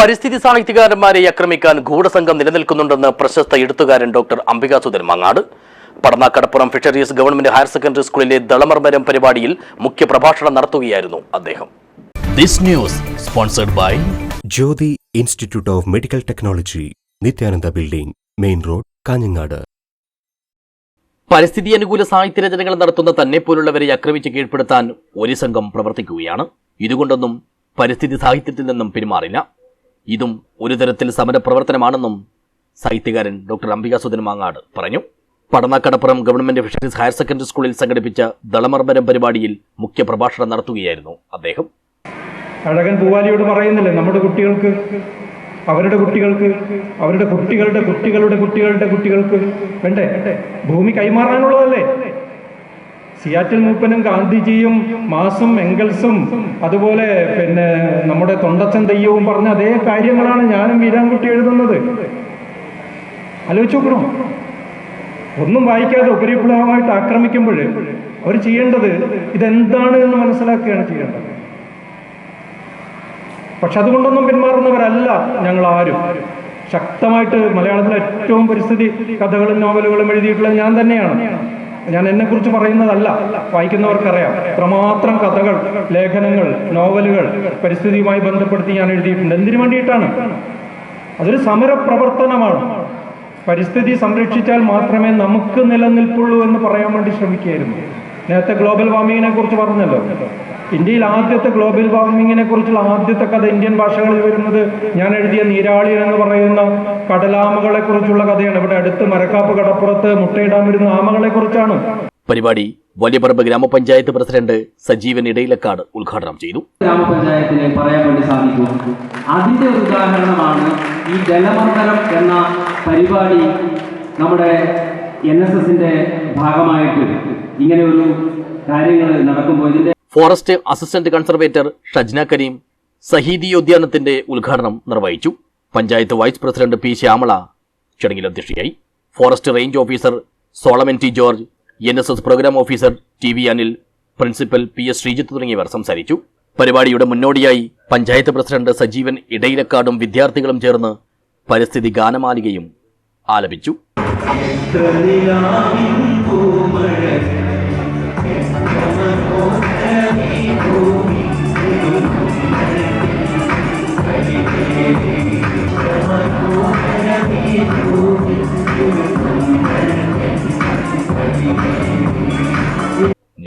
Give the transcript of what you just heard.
പരിസ്ഥിതി സാഹിത്യകാരന്മാരെ ആക്രമിക്കാൻ ഗൂഢസംഘം നിലനിൽക്കുന്നുണ്ടെന്ന് പ്രശസ്ത എഴുത്തുകാരൻ doctor Ambikasudhan Mangad. Padanakkadappuram fisheries government higher secondary സ്കൂളിലെ ദളമർമരം പരിപാടിയിൽ മുഖ്യ പ്രഭാഷണം നടത്തുകയായിരുന്നു അദ്ദേഹം. This news sponsored by Jyothi institute of medical technology Nithyananda building main road Kanhangad. പരിസ്ഥിതി അനുകൂല സാഹിത്യ രചനകൾ നടത്തുന്ന തന്നെ പോലുള്ളവരെ ആക്രമിച്ച് കീഴ്പ്പെടുത്താൻ ഒരു സംഘം പ്രവർത്തിക്കുകയാണ്. ഇതുകൊണ്ടൊന്നും പരിസ്ഥിതി സാഹിത്യത്തിൽ നിന്നും പിന്മാറില്ല ഇതും ഒരു തരത്തിൽ സമരപ്രവർത്തനമാണെന്നും സാഹിത്യകാരൻ ഡോക്ടർ അംബികാസുധൻ മാങ്ങാട് പറഞ്ഞു. Padanakkadappuram government fisheries higher secondary സ്കൂളിൽ സംഘടിപ്പിച്ച ദളമർമരം പരിപാടിയിൽ മുഖ്യ പ്രഭാഷണം നടത്തുകയായിരുന്നു അദ്ദേഹം. അഴകൻ പൂവാലിയോട് പറയുന്നില്ലേ നമ്മുടെ കുട്ടികൾക്ക് അവരുടെ കുട്ടികൾക്ക് അവരുടെ കുട്ടികളുടെ കുട്ടികളുടെ കുട്ടികളുടെ കുട്ടികൾക്ക് വേണ്ടേ? ഭൂമി കൈമാറാനുള്ളതല്ലേ? സിയാറ്റിൽ മൂപ്പനും ഗാന്ധിജിയും മാസും എങ്കൽസും അതുപോലെ പിന്നെ നമ്മുടെ തൊണ്ടച്ചൻ തെയ്യവും പറഞ്ഞ അതേ കാര്യങ്ങളാണ് ഞാനും വീരാൻകുട്ടി എഴുതുന്നത്. ആലോചിച്ചു നോക്കണം. ഒന്നും വായിക്കാതെ ഉപരിപ്ലവമായിട്ട് ആക്രമിക്കുമ്പോൾ അവർ ചെയ്യേണ്ടത് ഇതെന്താണ് എന്ന് മനസ്സിലാക്കുകയാണ് ചെയ്യേണ്ടത്. പക്ഷെ അതുകൊണ്ടൊന്നും പിന്മാറുന്നവരല്ല ഞങ്ങൾ ആരും. ശക്തമായിട്ട് മലയാളത്തിലെ ഏറ്റവും പരിസ്ഥിതി കഥകളും നോവലുകളും എഴുതിയിട്ടുള്ളത് ഞാൻ തന്നെയാണ്. ഞാൻ എന്നെ കുറിച്ച് പറയുന്നതല്ല വായിക്കുന്നവർക്കറിയാം. ഇത്രമാത്രം കഥകൾ ലേഖനങ്ങൾ നോവലുകൾ പരിസ്ഥിതിയുമായി ബന്ധപ്പെടുത്തി ഞാൻ എഴുതിയിട്ടുണ്ട്. എന്തിനു വേണ്ടിയിട്ടാണ്? അതൊരു സമരപ്രവർത്തനമാണ്. പരിസ്ഥിതി സംരക്ഷിച്ചാൽ മാത്രമേ നമുക്ക് നിലനിൽപ്പുള്ളൂ എന്ന് പറയാൻ വേണ്ടി ശ്രമിക്കുകയായിരുന്നു. നേരത്തെ ഗ്ലോബൽ വാർമിങ്ങിനെ കുറിച്ച് പറഞ്ഞല്ലോ. ഇന്ത്യയിൽ ആദ്യത്തെ ഗ്ലോബൽ വാർമിങ്ങിനെ കുറിച്ചുള്ള ആദ്യത്തെ കഥ ഇന്ത്യൻ ഭാഷകളിൽ വരുന്നത് ഞാൻ എഴുതിയ നീരാളി എന്ന് പറയുന്ന കടലാമകളെ കുറിച്ചുള്ള കഥയാണ്. ഇവിടെ അടുത്ത് മരക്കാപ്പ് കടപ്പുറത്ത് മുട്ടയിടാൻ വരുന്ന ആമകളെ കുറിച്ചാണ്. പരിപാടി വലിയപറമ്പ് ഗ്രാമപഞ്ചായത്ത് പ്രസിഡന്റ് സജീവൻ ഇടയിലക്കാട് ഉദ്ഘാടനം ചെയ്തു. ഗ്രാമപഞ്ചായത്തിന് പറയാൻ വേണ്ടി സാധിക്കും. അതിന്റെ ഒരു ഉദാഹരണമാണ് ഈ ജലമന്ദരം എന്ന പരിപാടി നമ്മുടെ എൻ എസ് എസിന്റെ ഭാഗമായിട്ട് ഇങ്ങനെ ഒരു കാര്യങ്ങൾ നടക്കുമ്പോൾ ഇതിന്റെ forest assistant conservator Shajna Kareem സഹീദി ഉദ്യാനത്തിന്റെ ഉദ്ഘാടനം നിർവഹിച്ചു. Panchayat vice president P Shyamala ചടങ്ങിൽ അധ്യക്ഷയായി. Forest range officer Solomon T George N S S program officer T V Anil principal P S Sreejith തുടങ്ങിയവർ സംസാരിച്ചു. പരിപാടിയുടെ മുന്നോടിയായി പഞ്ചായത്ത് പ്രസിഡന്റ് സജീവൻ ഇടയിലക്കാടും വിദ്യാർത്ഥികളും ചേർന്ന് പരിസ്ഥിതി ഗാനമാലികയും ആലപിച്ചു.